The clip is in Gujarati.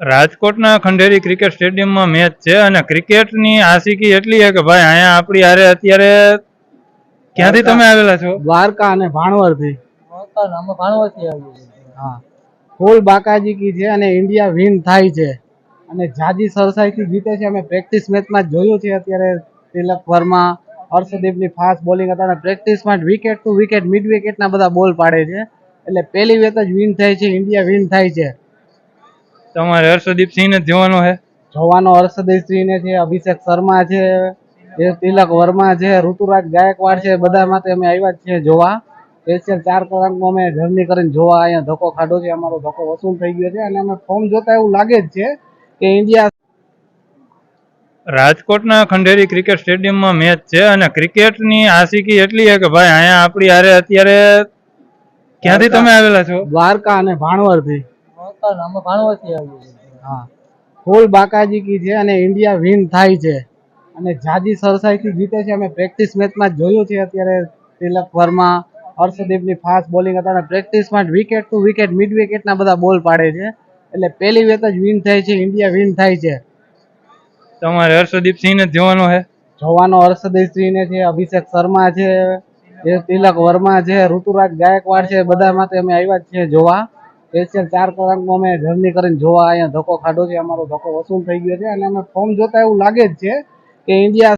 રાજકોટના ખંડેરી ક્રિકેટ સ્ટેડિયમમાં મેચ છે અને ક્રિકેટની આશિકી એટલી છે કે ભાઈ અહીંયા આપણી હારે અત્યારે ક્યાંથી તમે આવેલા છો? દ્વારકા અને ભાણવરથી. અમે ભાણવરથી આવીએ હા. ફૂલ બાકાજી કી છે અને ઇન્ડિયા વિન થાય છે. અને જાજી સરસાઈથી જીતે છે. અમે પ્રેક્ટિસ મેચમાં જ જોયું છે અત્યારે તિલક વર્મા હર્ષદીપની ફાસ્ટ બોલિંગ હતા અને પ્રેક્ટિસમાં વિકેટ ટુ વિકેટ મિડ વિકેટના બધા બોલ પાડે છે. એટલે પહેલી વેત જ વિન થાય છે. ઇન્ડિયા વિન થાય છે. તમારે હર્ષદીપ સિંહ ને જોવાનો છે? જોવાનો હર્ષદીપસિંહને છે અભિષેક શર્મા છે તિલક વર્મા છે ઋતુરાજ ગાયકવાડ છે બધા માટે અમે આવ્યા છીએ જોવા. સ્પેશિયલ ચાર કલાકમાં અમે જર્ની કરીને જોવા અહીંયા ધક્કો ખાધો છે અમારો ધક્કો વસૂલ થઈ ગયો છે અને અમે ફોર્મ જોતા એવું લાગે જ છે કે ઇન્ડિયા રાજકોટના ખંડેરી ક્રિકેટ સ્ટેડિયમમાં મેચ છે અને ક્રિકેટની આશિકી એટલી છે કે ભાઈ અહીંયા આપણી હારે અત્યારે ક્યાંથી તમે આવેલા છો? દ્વારકા અને ભાણવરથી. અમે ભાણવરથી આવીએ હા. ફૂલ બાકાજી કી છે અને ઇન્ડિયા વિન થાય છે. અને જાજી સરસાઈથી જીતે છે. અમે પ્રેક્ટિસ મેચમાં જ જોયું છે અત્યારે તિલક વર્મા હર્ષદીપની ફાસ્ટ બોલિંગ હતા. અને પ્રેક્ટિસમાં વિકેટ ટુ વિકેટ મિડ વિકેટના બધા બોલ પાડે છે. એટલે પહેલી વેત જ વિન થાય છે. ઇન્ડિયા વિન થાય છે. તમારે હર્ષદીપ સિંહને જ જોવાનું છે જોવાનો હર્ષદીપસિંહને છે અભિષેક શર્મા છે તિલક વર્મા છે ઋતુરાજ ગાયકવાડ છે. બધા માટે અમે આવ્યા જ છીએ જોવા. સ્પેશિયલ ચાર કલાકમાં અમે જર્ની કરીને જોવા અહીંયા ધક્કો ખાધો છે, અમારો ધક્કો વસૂલ થઈ ગયો છે અને અમે ફોર્મ જોતા એવું લાગે જ છે કે ઇન્ડિયા